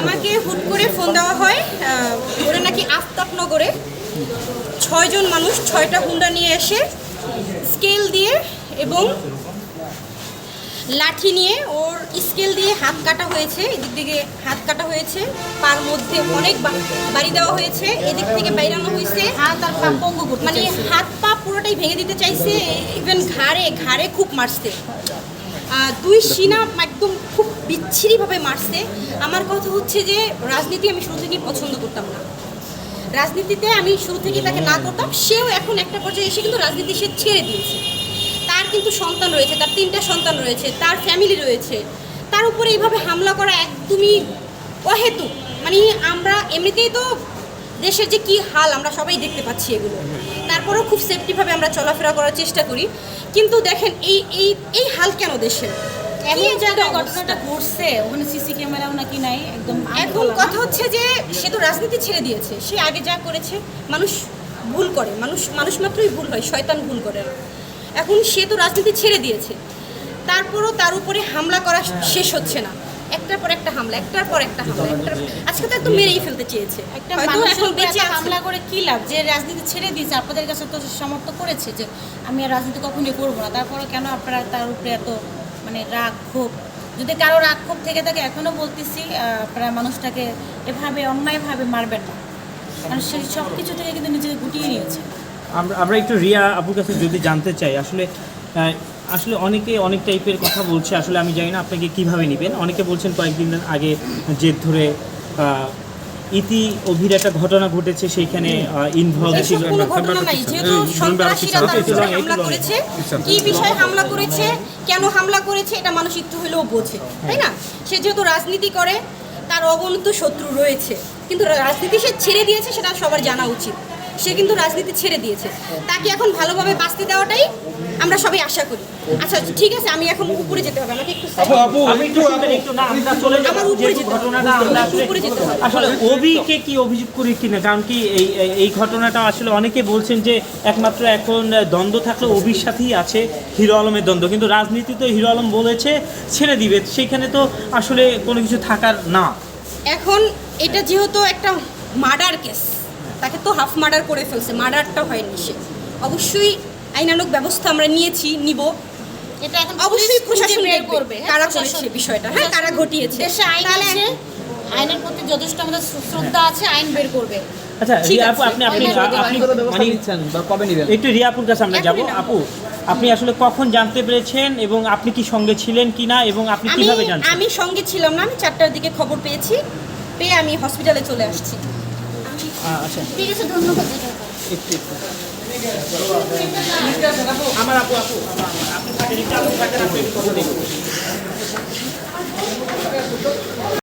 আমাকে হুট করে ফোন দেওয়া হয় ওরা নাকি আফতাবনগরে ছয়জন মানুষ ছয়টা হুন্ডা নিয়ে এসে স্কেল দিয়ে এবং লাঠি নিয়ে ওর স্কেল দিয়ে হাত কাটা হয়েছে এদিক থেকে হাত কাটা হয়েছে পার মধ্যে অনেক বাড়ি দেওয়া হয়েছে এদিক থেকে বাইরানো হয়েছে। হাত আর পা পঙ্গু মানে হাত পা পুরোটাই ভেঙে দিতে চাইছে ইভেন ঘাড়ে ঘাড়ে খুব মারছে। দুই সিনা একদম খুব বিচ্ছিরিভাবে মারছে। আমার কথা হচ্ছে যে, রাজনীতি আমি শুরু থেকেই পছন্দ করতাম না। রাজনীতিতে আমি শুরু থেকেই তাকে না করতাম, সেও এখন একটা পর্যায়ে এসে কিন্তু রাজনীতি সে ছেড়ে দিয়েছে। তার কিন্তু সন্তান রয়েছে, তার তিনটা সন্তান রয়েছে, তার ফ্যামিলি রয়েছে। তার উপরে এইভাবে হামলা করা একদমই অহেতু মানে আমরা এমনিতেই তো দেশের যে কি হাল, আমরা সবাই দেখতে পাচ্ছি এগুলো। তারপরেও খুব সেফটিভাবে আমরা চলাফেরা করার চেষ্টা করি। কিন্তু দেখেন, এই এই এই হাল কেন দেশের? এমন জায়গায় ঘটনাটা ঘটছে? ওখানে সিসি ক্যামেরাও নাকি নাই? একদম এখন কথা হচ্ছে যে সে তো রাজনীতি ছেড়ে দিয়েছে। সে আগে যা করেছে মানুষ ভুল করে। মানুষ মানুষ মাত্রই ভুল হয় শয়তান ভুল করে। এখন সে তো রাজনীতি ছেড়ে দিয়েছে। তারপরও তার উপরে হামলা করা শেষ হচ্ছে না। একটার পর একটা হামলা একটার পর একটা হামলা একটার আজকে তো একদম মেরেই ফেলতে চেয়েছে। একটা এখন বেঁচে হামলা করে কি লাভ? যে রাজনীতি ছেড়ে দিয়েছে আপনাদের কাছে তো সমর্থ করেছে যে আমি আর রাজনীতি কখনোই করব না। তারপরে কেন আপনারা তার উপরে এত মানে রাগ, ক্ষোভ। যদি কারও রাগ, ক্ষোভ থেকে থাকে এখনও বলতেছি আপনারা মানুষটাকে এভাবে, অন্যায়ভাবে মারবেন না। কারণ সে সব কিছু থেকে কিন্তু নিজেকে গুটিয়ে নিয়েছে। আমরা আমরা একটু রিয়া আপুর কাছে যদি জানতে চাই, আসলে আসলে অনেকে অনেক টাইপের কথা বলছে, আসলে আমি জানি না আপনাকে কীভাবে নেবেন। অনেকে বলছেন কয়েকদিন আগে জেদ ধরে ইতি অভির একটা ঘটনা ঘটেছে সেইখানে ইনভলভ ছিল কি বিষয়ে হামলা করেছে কেন হামলা করেছে এটা মানুষ একটু হলেও বোঝে তাই না? সে যেহেতু রাজনীতি করে তার অগণিত শত্রু রয়েছে। কিন্তু রাজনীতি সে ছেড়ে দিয়েছে সেটা সবার জানা উচিত। সে কিন্তু রাজনীতি ছেড়ে দিয়েছে। তাকে এখন ভালোভাবে বাঁচতে দেওয়াটাই আমরা সবাই আশা করি। আচ্ছা ঠিক আছে আমি এখন উপরে যেতে হবে আমাকে একটু আপু আপু আপনি একটু শুনবেন, একটু না আমরা চলে যাব আমার উপরে যেতে হবে। ঘটনাটা আমরা আসলে উপরে যেতে হবে। আসলে অভিকে কি অভিযোগ করি কিনা? কারণ কি এই এই- এই ঘটনাটা আসলে অনেকে বলছেন যে একমাত্র এখন দ্বন্দ্ব থাকলে অভির সাথেই আছে হিরো আলমের দ্বন্দ্ব। কিন্তু রাজনীতি তো হিরো আলম বলেছে ছেড়ে দিবে। সেখানে তো আসলে কোনো কিছু থাকার না। এখন এটা যেহেতু একটা মার্ডার কেস তাকে তো হাফ মার্ডার করে ফেলছে মার্ডারটা হয়নি সে। অবশ্যই আইনানুক ব্যবস্থা আমরা নিয়েছি নিব। এটা এখন অবশ্যই খুঁজে প্রশাসন বের করবে হ্যাঁ, কারা করেছে বিষয়টা হ্যাঁ কারা ঘটিয়েছে। দেশে আইন আছে আইনের প্রতি যথেষ্ট আমাদের শ্রদ্ধা আছে আইন বের করবে। আচ্ছা রিয়া আপু আপনি আপনি আপনি মানে বা কবে নেবেন? একটু রিয়াপুর কাছে আমরা যাব। আপু আপনি আসলে কখন জানতে পেরেছেন এবং আপনি কি সঙ্গে ছিলেন কিনা এবং আপনি আমি কীভাবে জানতেন আমি সঙ্গে ছিলাম না আমি চারটার দিকে খবর পেয়েছি পেয়ে আমি হসপিটালে চলে আসছি। আচ্ছা। ঠিক আছে ধন্যবাদ। একটু একটু। আমার আপু আপু। আপনি থাকেন আপনি থাকেন আপনি